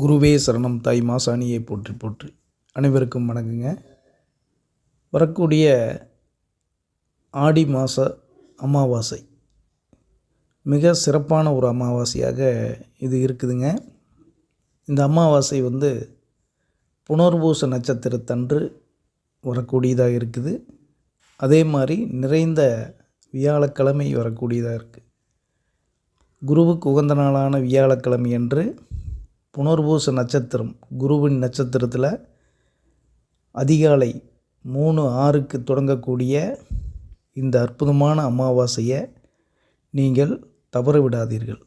குருவே சரணம் தாய் மாசாணியை போற்றி போற்றி. அனைவருக்கும் வணக்கங்க. வரக்கூடிய ஆடி மாத அமாவாசை. மிக சிறப்பான ஒரு அமாவாசையாக இது இருக்குதுங்க. இந்த அமாவாசை வந்து புனர்பூச நட்சத்திரத்தன்று வரக்கூடியதாக இருக்குது. அதே மாதிரி நிறைந்த வியாழக்கிழமை வரக்கூடியதாக இருக்குது குருவுக்கு உகந்த நாளான வியாழக்கிழமை என்று புனர்பூச நட்சத்திரம் குருவின் நட்சத்திரத்தில் அதிகாலை மூணு ஆறுக்கு தொடங்கக்கூடிய இந்த அற்புதமான அமாவாசையை நீங்கள் தவற விடாதீர்கள்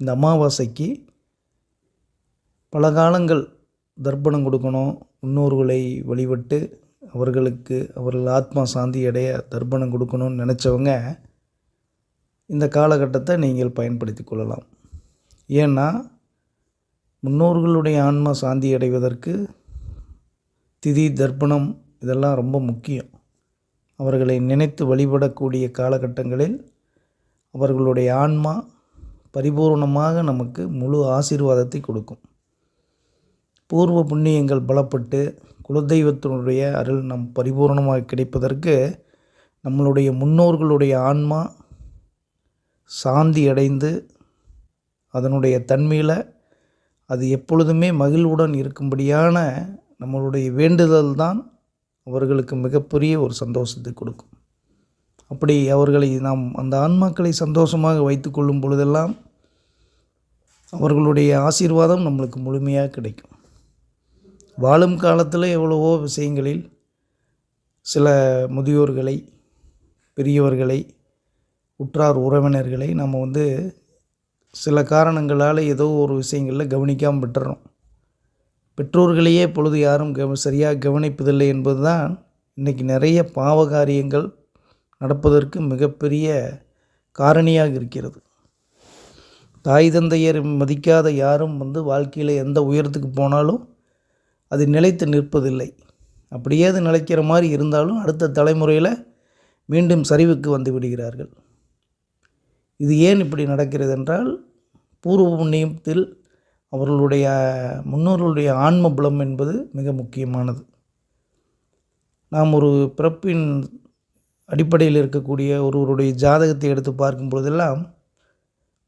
இந்த அமாவாசைக்கு பல காலங்கள் தர்ப்பணம் கொடுக்கணும். முன்னோர்களை வழிபட்டு அவர்களுக்கு அவர்கள் ஆத்மா சாந்தி அடைய தர்ப்பணம் கொடுக்கணும்னு நினச்சவங்க இந்த காலகட்டத்தை நீங்கள் பயன்படுத்தி கொள்ளலாம். ஏன்னா முன்னோர்களுடைய ஆன்மா சாந்தி அடைவதற்கு திதி தர்ப்பணம் இதெல்லாம் ரொம்ப முக்கியம். அவர்களை நினைத்து வழிபடக்கூடிய காலகட்டங்களில் அவர்களுடைய ஆன்மா பரிபூர்ணமாக நமக்கு முழு ஆசீர்வாதத்தை கொடுக்கும். பூர்வ புண்ணியங்கள் பலப்பட்டு குலதெய்வத்தினுடைய அருள் நம் பரிபூர்ணமாக கிடைப்பதற்கு நம்மளுடைய முன்னோர்களுடைய ஆன்மா சாந்தி அடைந்து அதனுடைய தன்மையில் அது எப்பொழுதுமே மகிழ்வுடன் இருக்கும்படியான நம்மளுடைய வேண்டுதல் தான் அவர்களுக்கு மிகப்பெரிய ஒரு சந்தோஷத்தை கொடுக்கும். அப்படி அவர்களை நாம் அந்த ஆன்மாக்களை சந்தோஷமாக வைத்து கொள்ளும் பொழுதெல்லாம் அவர்களுடைய ஆசீர்வாதம் நம்மளுக்கு முழுமையாக கிடைக்கும். வாழும் காலத்தில் எவ்வளவோ விஷயங்களில் சில முதியோர்களை பெரியவர்களை உற்றார் உறவினர்களை நம்ம வந்து சில காரணங்களால் ஏதோ ஒரு விஷயங்களில் கவனிக்காமல் விட்டுறோம் பெற்றோர்களையே பொழுது யாரும் கவ சரியாக கவனிப்பதில்லை என்பது தான் இன்றைக்கி நிறைய பாவ காரியங்கள் நடப்பதற்கு மிகப்பெரிய காரணியாக இருக்கிறது. தாய் தந்தையர் மதிக்காத யாரும் வந்து வாழ்க்கையில் எந்த உயரத்துக்கு போனாலும் அது நிலைத்து நிற்பதில்லை. அப்படியே அது நிலைக்கிற மாதிரி இருந்தாலும் அடுத்த தலைமுறையில் மீண்டும் சரிவுக்கு வந்து விடுகிறார்கள். இது ஏன் இப்படி நடக்கிறது என்றால் பூர்வ புண்ணியத்தில் அவர்களுடைய முன்னோர்களுடைய ஆன்ம பலம் என்பது மிக முக்கியமானது. நாம் ஒரு பிறப்பின் அடிப்படையில் இருக்கக்கூடிய ஒருவருடைய ஜாதகத்தை எடுத்து பார்க்கும் பொழுதெல்லாம்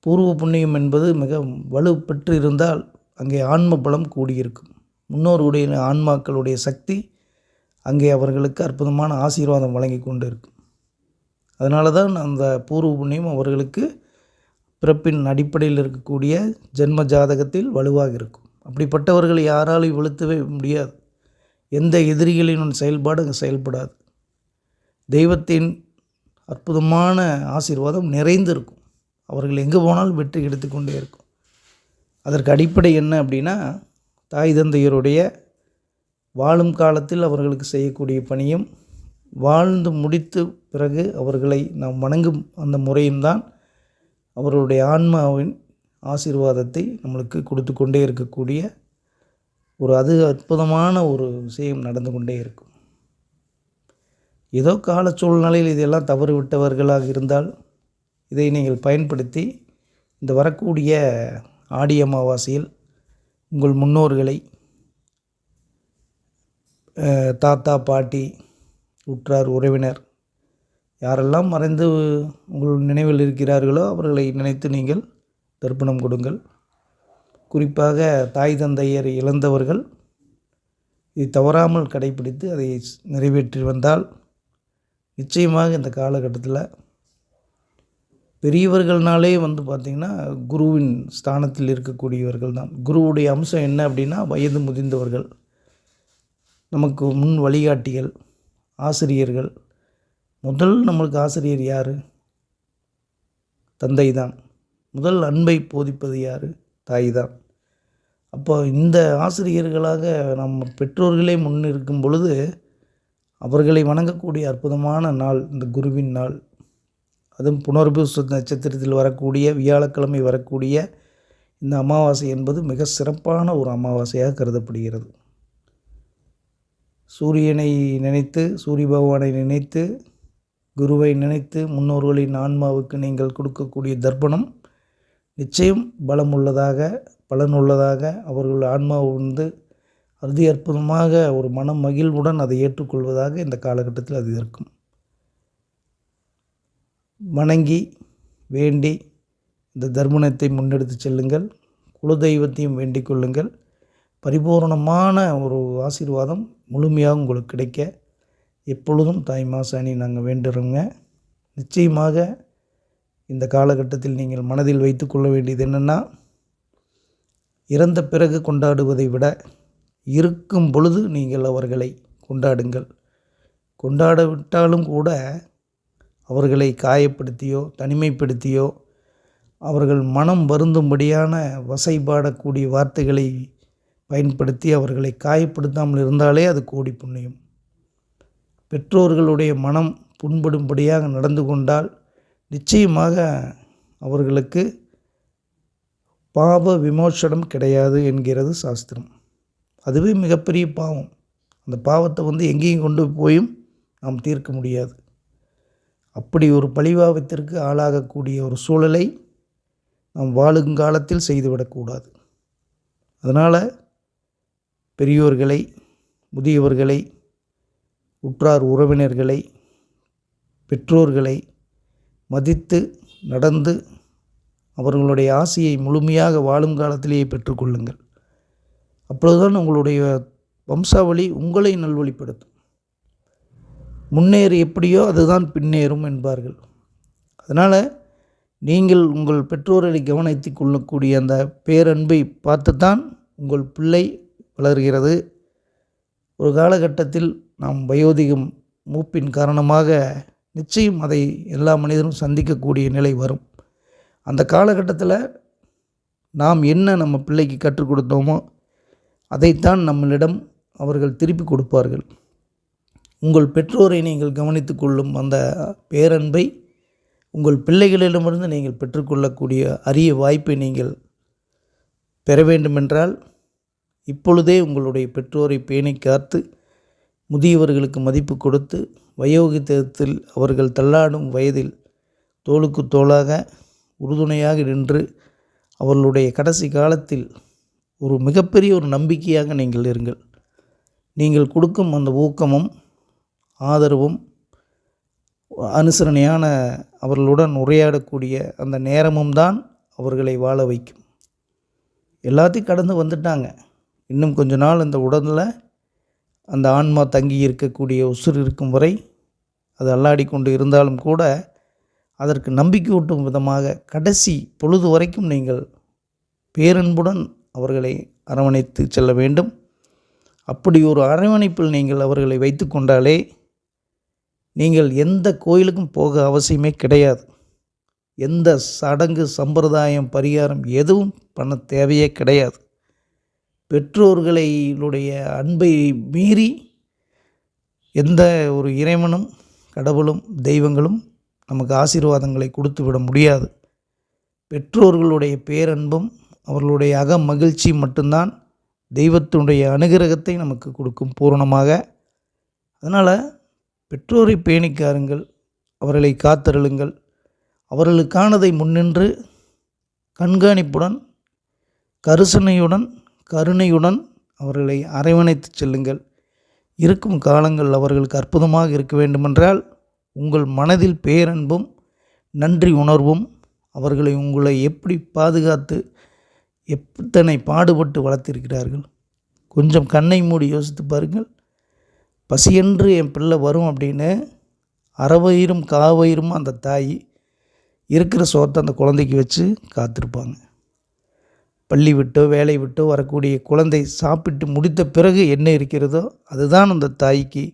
பூர்வ புண்ணியம் என்பது மிக வலு பெற்று இருந்தால் அங்கே ஆன்ம பலம் கூடியிருக்கும். முன்னோருடைய ஆன்மாக்களுடைய சக்தி அங்கே அவர்களுக்கு அற்புதமான ஆசீர்வாதம் வழங்கி கொண்டு இருக்கும் அதனால தான் அந்த பூர்வ புண்ணியம் அவர்களுக்கு பிறப்பின் அடிப்படையில் இருக்கக்கூடிய ஜென்ம ஜாதகத்தில் வலுவாக இருக்கும். அப்படிப்பட்டவர்களை யாராலும் வெளுத்தவே முடியாது. எந்த எதிரிகளின் செயல்பாடு அங்கே செயல்படாது. தெய்வத்தின் அற்புதமான ஆசீர்வாதம் நிறைந்து இருக்கும். அவர்கள் எங்கே போனாலும் வெற்றி எடுத்துக்கொண்டே இருக்கும். அதற்கு அடிப்படை என்ன அப்படின்னா தாய் தந்தையருடைய வாழும் காலத்தில் அவர்களுக்கு செய்யக்கூடிய பணியும் வாழ்ந்து முடித்து பிறகு அவர்களை நாம் வணங்கும் அந்த முறையும் தான் அவருடைய ஆன்மாவின் ஆசீர்வாதத்தை நம்மளுக்கு கொடுத்து கொண்டே இருக்கக்கூடிய ஒரு அது அற்புதமான ஒரு விஷயம் நடந்து கொண்டே இருக்கும். ஏதோ கால சூழ்நிலையில் இதெல்லாம் தவறு விட்டவர்களாக இருந்தால் இதை நீங்கள் பயன்படுத்தி இந்த வரக்கூடிய ஆடி அமாவாசையில் உங்கள் முன்னோர்களை தாத்தா பாட்டி உற்றார் உறவினர் யாரெல்லாம் மறைந்து உங்கள் நினைவில் இருக்கிறார்களோ அவர்களை நினைத்து நீங்கள் தர்ப்பணம் கொடுங்கள். குறிப்பாக தாய் தந்தையர் இழந்தவர்கள் இது தவறாமல் கடைபிடித்து அதை நிறைவேற்றி வந்தால் நிச்சயமாக இந்த காலகட்டத்தில் பெரியவர்கள்னாலே வந்து பார்த்திங்கன்னா குருவின் ஸ்தானத்தில் இருக்கக்கூடியவர்கள் தான். குருவுடைய அம்சம் என்ன அப்படின்னா வயது முதிர்ந்தவர்கள் நமக்கு முன் வழிகாட்டிகள் ஆசிரியர்கள் முதல் நம்மளுக்கு ஆசிரியர் யார்? தந்தை தான் முதல் அன்பை போதிப்பது யார்? தாய் தான் அப்போ இந்த ஆசிரியர்களாக நம்ம பெற்றோர்களே முன்னிருக்கும் பொழுது அவர்களை வணங்கக்கூடிய அற்புதமான நாள் இந்த குருவின் நாள். அதுவும் புனர்பூச நட்சத்திரத்தில் வரக்கூடிய வியாழக்கிழமை வரக்கூடிய இந்த அமாவாசை என்பது மிக சிறப்பான ஒரு அமாவாசையாக கருதப்படுகிறது. சூரியனை நினைத்து சூரிய பகவானை நினைத்து குருவை நினைத்து முன்னோர்களின் ஆன்மாவுக்கு நீங்கள் கொடுக்கக்கூடிய தர்ப்பணம் நிச்சயம் பலம் உள்ளதாக பலனுள்ளதாக அவர்கள் ஆன்மா வந்து அதி அற்புதமாக ஒரு மன மகிழ்வுடன் அதை ஏற்றுக்கொள்வதாக இந்த காலகட்டத்தில் அது இருக்கும். வணங்கி வேண்டி இந்த தர்மணத்தை முன்னெடுத்து செல்லுங்கள். குலதெய்வத்தையும் வேண்டிக் கொள்ளுங்கள். பரிபூரணமான ஒரு ஆசீர்வாதம் முழுமையாக உங்களுக்கு கிடைக்க. எப்பொழுதும் தாய் மாசாணி நாங்கள் வேண்டுறோங்க. நிச்சயமாக இந்த காலகட்டத்தில் நீங்கள் மனதில் வைத்து கொள்ள வேண்டியது என்னென்னா இறந்த பிறகு கொண்டாடுவதை விட இருக்கும் பொழுது நீங்கள் அவர்களை கொண்டாடுங்கள். கொண்டாடவிட்டாலும் கூட அவர்களை காயப்படுத்தியோ தனிமைப்படுத்தியோ அவர்கள் மனம் வருந்தும்படியான வசைபாடக்கூடிய வார்த்தைகளை பயன்படுத்தி அவர்களை காயப்படுத்தாமல் இருந்தாலே அது கோடி புண்ணியம். பெற்றோர்களுடைய மனம் புண்படும்படியாக நடந்து கொண்டால் நிச்சயமாக அவர்களுக்கு பாவ விமோசனம் கிடையாது என்கிறது சாஸ்திரம். அதுவே மிகப்பெரிய பாவம். அந்த பாவத்தை வந்து எங்கேயும் கொண்டு போயும் நாம் தீர்க்க முடியாது. அப்படி ஒரு பழிவாவத்திற்கு ஆளாகக்கூடிய ஒரு சூழலை நாம் வாழுங்காலத்தில் செய்துவிடக்கூடாது அதனால் பெரியோர்களை முதியவர்களை உற்றார் உறவினர்களை பெற்றோர்களை மதித்து நடந்து அவர்களுடைய ஆசையை முழுமையாக வாழும் காலத்திலேயே பெற்றுக்கொள்ளுங்கள் அப்பொழுதுதான் உங்களுடைய வம்சாவளி உங்களை நல்வழிப்படுத்தும். முன்னேறு எப்படியோ அதுதான் பின்னேறும் என்பார்கள். அதனால் நீங்கள் உங்கள் பெற்றோர்களை கவனித்து கொள்ளக்கூடிய அந்த பேரன்பை பார்த்துத்தான் உங்கள் பிள்ளை வளர்கிறது. ஒரு காலகட்டத்தில் நாம் வயோதிகம் மூப்பின் காரணமாக நிச்சயம் அதை எல்லா மனிதரும் சந்திக்கக்கூடிய நிலை வரும். அந்த காலகட்டத்தில் நாம் என்ன நம்ம பிள்ளைக்கு கற்றுக் கொடுத்தோமோ அதைத்தான் நம்மளிடம் அவர்கள் திருப்பி கொடுப்பார்கள். உங்கள் பெற்றோரை நீங்கள் கவனித்து கொள்ளும் அந்த பேரன்பை உங்கள் பிள்ளைகளிடமிருந்து நீங்கள் பெற்றுக்கொள்ளக்கூடிய அரிய வாய்ப்பை நீங்கள் பெற வேண்டுமென்றால் இப்பொழுதே உங்களுடைய பெற்றோரை பேணி காத்து முதியவர்களுக்கு மதிப்பு கொடுத்து வயோகித்தத்தில் அவர்கள் தள்ளாடும் வயதில் தோளுக்கு தோளாக உறுதுணையாக நின்று அவர்களுடைய கடைசி காலத்தில் ஒரு மிகப்பெரிய ஒரு நம்பிக்கையாக நீங்கள் இருங்கள். நீங்கள் கொடுக்கும் அந்த ஊக்கமும் ஆதரவும் அனுசரணையான அவர்களுடன் உரையாடக்கூடிய அந்த நேரமும் தான் அவர்களை வாழ வைக்கும். எல்லாத்தையும் கடந்து வந்துட்டாங்க. இன்னும் கொஞ்ச நாள் இந்த உடலில் அந்த ஆன்மா தங்கி இருக்கக்கூடிய உசுர் இருக்கும் வரை அது அல்லாடி கொண்டு இருந்தாலும் கூட அதற்கு நம்பிக்கையூட்டும் விதமாக கடைசி பொழுது வரைக்கும் நீங்கள் பேரன்புடன் அவர்களை அரவணைத்து செல்ல வேண்டும். அப்படி ஒரு அரவணைப்பில் நீங்கள் அவர்களை வைத்து கொண்டாலே நீங்கள் எந்த கோயிலுக்கும் போக அவசியமே கிடையாது. எந்த சடங்கு சம்பிரதாயம் பரிகாரம் எதுவும் பண்ண தேவையே கிடையாது. பெற்றோர்களுடைய அன்பை மீறி எந்த ஒரு இறைவனும் கடவுளும் தெய்வங்களும் நமக்கு ஆசீர்வாதங்களை கொடுத்து விட முடியாது. பெற்றோர்களுடைய பேரன்பும் அவர்களுடைய அக மகிழ்ச்சி மட்டும்தான் தெய்வத்தினுடைய அனுகிரகத்தை நமக்கு கொடுக்கும் பூரணமாக. அதனால் பெற்றோரை பேணிக்காருங்கள் அவர்களை காத்தருளுங்கள். அவர்களுக்கானதை முன்னின்று கண்காணிப்புடன் கரிசனையுடன் கருணையுடன் அவர்களை அரவணைத்து செல்லுங்கள். இருக்கும் காலங்கள் அவர்களுக்கு அற்புதமாக இருக்க வேண்டுமென்றால் உங்கள் மனதில் பேரன்பும் நன்றி உணர்வும் அவர்களை உங்களை எப்படி பாதுகாத்து எத்தனை பாடுபட்டு வளர்த்திருக்கிறார்கள்? கொஞ்சம் கண்ணை மூடி யோசித்து பாருங்கள். பசியென்று என் பிள்ளை வரும் அப்படின்னு அறவயிரும் காவயிரும் அந்த தாய் இருக்கிற சோத்தை அந்த குழந்தைக்கு வச்சு காத்திருப்பாங்க. பள்ளி விட்டோ வேலை விட்டோ வரக்கூடிய குழந்தை சாப்பிட்டு முடித்த பிறகு என்ன இருக்கிறதோ அதுதான் அந்த தாய்க்கு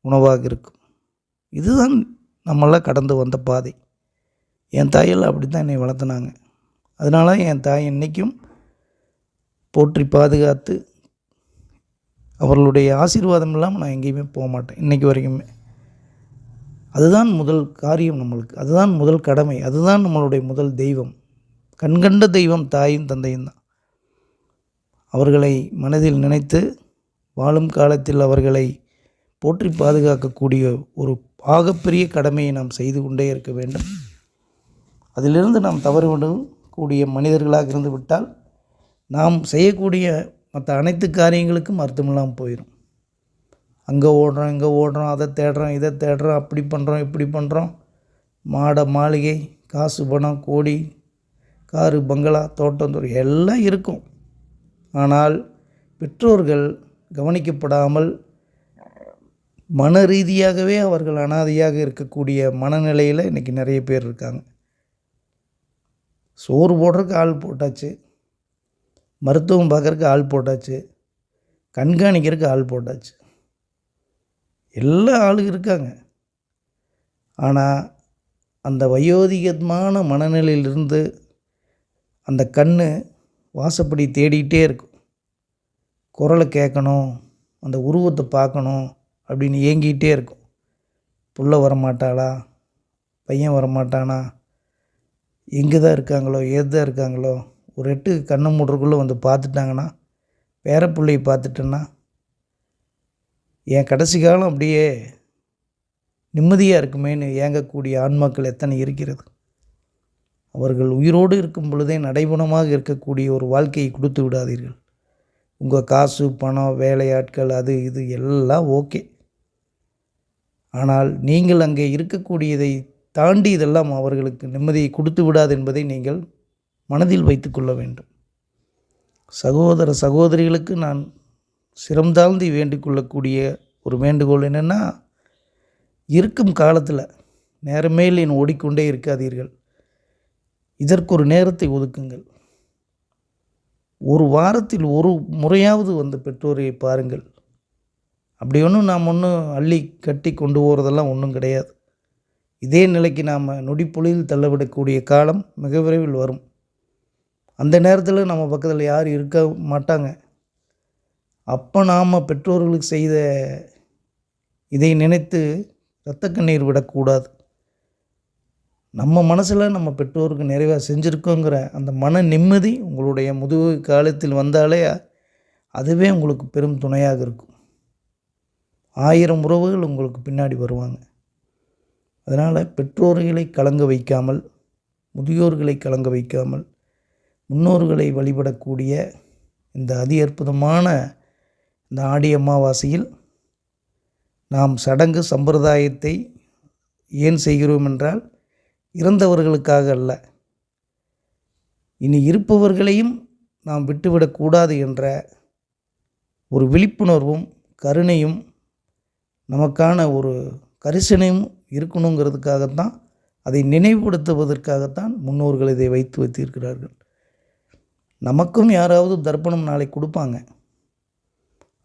உணவாக இருக்கும். இதுதான் நம்மளாம் கடந்து வந்த பாதை. என் தாயெல்லாம் அப்படி தான் என்னை வளர்த்துனாங்க. அதனால என் தாய் என்றைக்கும் போற்றி பாதுகாத்து அவர்களுடைய ஆசீர்வாதம் இல்லாமல் நான் எங்கேயுமே போக மாட்டேன். இன்றைக்கி வரைக்குமே. அதுதான் முதல் காரியம் நம்மளுக்கு. அதுதான் முதல் கடமை. அதுதான் நம்மளுடைய முதல் தெய்வம். கண்கண்ட தெய்வம் தாயும் தந்தையும் தான். அவர்களை மனதில் நினைத்து வாழும் காலத்தில் அவர்களை போற்றி பாதுகாக்கக்கூடிய ஒரு ஆகப்பெரிய கடமையை நாம் செய்து கொண்டே இருக்க வேண்டும். அதிலிருந்து நாம் தவறுவிடும் கூடிய மனிதர்களாக இருந்து விட்டால் நாம் செய்யக்கூடிய மற்ற அனைத்து காரியங்களுக்கும் அர்த்தமில்லாமல் போயிடும் அங்கே ஓடுறோம் இங்கே ஓடுறோம் அதை தேடுறோம் இதை தேடுறோம் அப்படி பண்ணுறோம் இப்படி பண்ணுறோம் மாட மாளிகை காசு பணம் கோடி காரு பங்களா தோட்டம் எல்லாம் இருக்கும். ஆனால் பெற்றோர்கள் கவனிக்கப்படாமல் மன ரீதியாகவே அவர்கள் அனாதையாக இருக்கக்கூடிய மனநிலையில் இன்றைக்கி நிறைய பேர் இருக்காங்க. சோறு போடுறதுக்கு ஆள் போட்டாச்சு. மருத்துவம் பார்க்குறக்கு ஆள் போட்டாச்சு. கண்காணிக்கிறதுக்கு ஆள் போட்டாச்சு. எல்லா ஆளும் இருக்காங்க. ஆனால் அந்த வயோதிகமான மனநிலையிலிருந்து அந்த கண் வாசப்படி தேடிகிட்டே இருக்கும். குரலை கேட்கணும் அந்த உருவத்தை பார்க்கணும் அப்படின்னு ஏங்கிக்கிட்டே இருக்கும். புள்ள வரமாட்டாளா? பையன் வரமாட்டானா? எங்கே தான் இருக்காங்களோ? ஏது தான் இருக்காங்களோ? ஒரு எட்டு கண்ணை மூடுறக்குள்ளே வந்து பார்த்துட்டாங்கன்னா பேர பிள்ளையை பார்த்துட்டேன்னா என் கடைசி காலம் அப்படியே நிம்மதியாக இருக்குமேன்னு ஏங்கக்கூடிய ஆன்மாக்கள் எத்தனை இருக்கிறது? அவர்கள் உயிரோடு இருக்கும் பொழுதே நடைபுணமாக இருக்கக்கூடிய ஒரு வாழ்க்கையை கொடுத்து விடாதீர்கள். உங்கள் காசு பணம் வேலையாட்கள் அது இது எல்லாம் ஓகே. ஆனால் நீங்கள் அங்கே இருக்கக்கூடியதை தாண்டி இதெல்லாம் அவர்களுக்கு நிம்மதியை கொடுத்து விடாது என்பதை நீங்கள் மனதில் வைத்துக்கொள்ள வேண்டும். சகோதர சகோதரிகளுக்கு நான் சிரம் வேண்டிக்கொள்ளக்கூடிய ஒரு வேண்டுகோள் என்னென்னா இருக்கும் காலத்தில் நேரமேல் என் ஓடிக்கொண்டே இருக்காதீர்கள். இதற்கு ஒரு நேரத்தை ஒதுக்குங்கள். ஒரு வாரத்தில் ஒரு முறையாவது வந்து பெற்றோரை பாருங்கள். அப்படி ஒன்றும் நாம் ஒன்றும் அள்ளி கட்டி கொண்டு போகிறதெல்லாம் ஒன்றும் கிடையாது. இதே நிலைக்கு நாம் நொடிப்பொழியில் தள்ளவிடக்கூடிய காலம் மிக விரைவில் வரும். அந்த நேரத்தில் நம்ம பக்கத்தில் யாரும் இருக்க மாட்டாங்க. அப்போ நாம் பெற்றோர்களுக்கு செய்த இதை நினைத்து இரத்த கண்ணீர் விடக்கூடாது. நம்ம மனசில் நம்ம பெற்றோருக்கு நிறைவாக செஞ்சுருக்கோங்கிற அந்த மன நிம்மதி உங்களுடைய முதுகு காலத்தில் வந்தாலே அதுவே உங்களுக்கு பெரும் துணையாக இருக்கும். ஆயிரம் உறவுகள் உங்களுக்கு பின்னாடி வருவாங்க. அதனால் பெற்றோர்களை கலங்க வைக்காமல் முதியோர்களை கலங்க வைக்காமல் முன்னோர்களை வழிபடக்கூடிய இந்த அதி அற்புதமான இந்த ஆடி அமாவாசையில் நாம் சடங்கு சம்பிரதாயத்தை ஏன் செய்கிறோம் என்றால் இறந்தவர்களுக்காக அல்ல. இனி இருப்பவர்களையும் நாம் விட்டுவிடக்கூடாது என்ற ஒரு விழிப்புணர்வும் கருணையும் நமக்கான ஒரு கரிசனையும் இருக்கணுங்கிறதுக்காகத்தான் அதை நினைவுபடுத்துவதற்காகத்தான் முன்னோர்கள் இதை வைத்து வைத்திருக்கிறார்கள். நமக்கும் யாராவது தர்ப்பணம் நாளை கொடுப்பாங்க.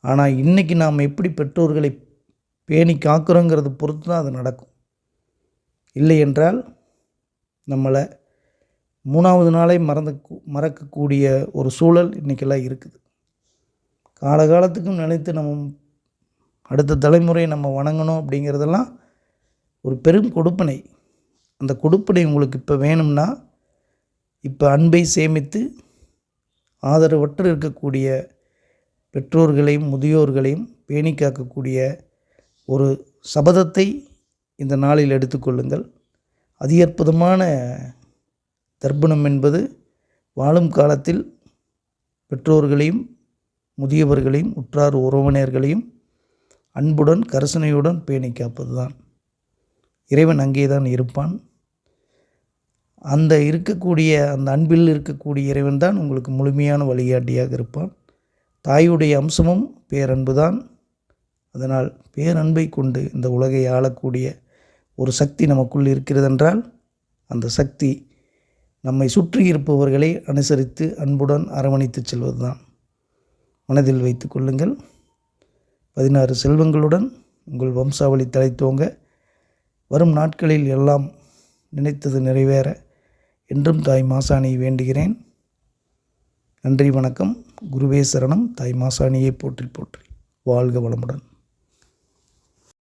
ஆனால் இன்றைக்கி நாம் எப்படி பெற்றோர்களை பேணி காக்கிறோங்கிறத பொறுத்து தான் அது நடக்கும். இல்லை என்றால் நம்மளை மூணாவது நாளை மறந்து மறக்கக்கூடிய ஒரு சூழல் இன்றைக்கெல்லாம் இருக்குது. காலகாலத்துக்கும் நினைத்து நம்ம அடுத்த தலைமுறையை நம்ம வணங்கணும் அப்படிங்கிறதெல்லாம் ஒரு பெரும் கொடுப்பனை. அந்த கொடுப்பனை உங்களுக்கு இப்போ வேணும்னா இப்போ அன்பை சேமித்து ஆதரவற்று இருக்கக்கூடிய பெற்றோர்களையும் முதியோர்களையும் பேணி காக்கக்கூடிய ஒரு சபதத்தை இந்த நாளில் எடுத்துக்கொள்ளுங்கள் அதி அற்புதமான தர்ப்பணம் என்பது வாழும் காலத்தில் பெற்றோர்களையும் முதியவர்களையும் உற்றார் உறவினர்களையும் அன்புடன் கரசனையுடன் பேணி காப்பது தான் இறைவன் அங்கே தான் இருப்பான். அந்த இருக்கக்கூடிய அந்த அன்பில் இருக்கக்கூடிய இறைவன் தான் உங்களுக்கு முழுமையான வழிகாட்டியாக இருப்பான். தாயுடைய அம்சமும் பேரன்பு தான் அதனால் பேரன்பை கொண்டு இந்த உலகை ஆளக்கூடிய ஒரு சக்தி நமக்குள் இருக்கிறதென்றால் அந்த சக்தி நம்மை சுற்றி இருப்பவர்களை அனுசரித்து அன்புடன் அரவணைத்து செல்வது தான் மனதில் வைத்து கொள்ளுங்கள். பதினாறு செல்வங்களுடன் உங்கள் வம்சாவளி தலைத்துவங்க வரும் நாட்களில் எல்லாம் நினைத்தது நிறைவேற என்றும் தாய் மாசாணியை வேண்டுகிறேன். நன்றி வணக்கம். குருவே சரணம். தாய் மாசாணியை போற்றி போற்றி. வாழ்க வளமுடன்.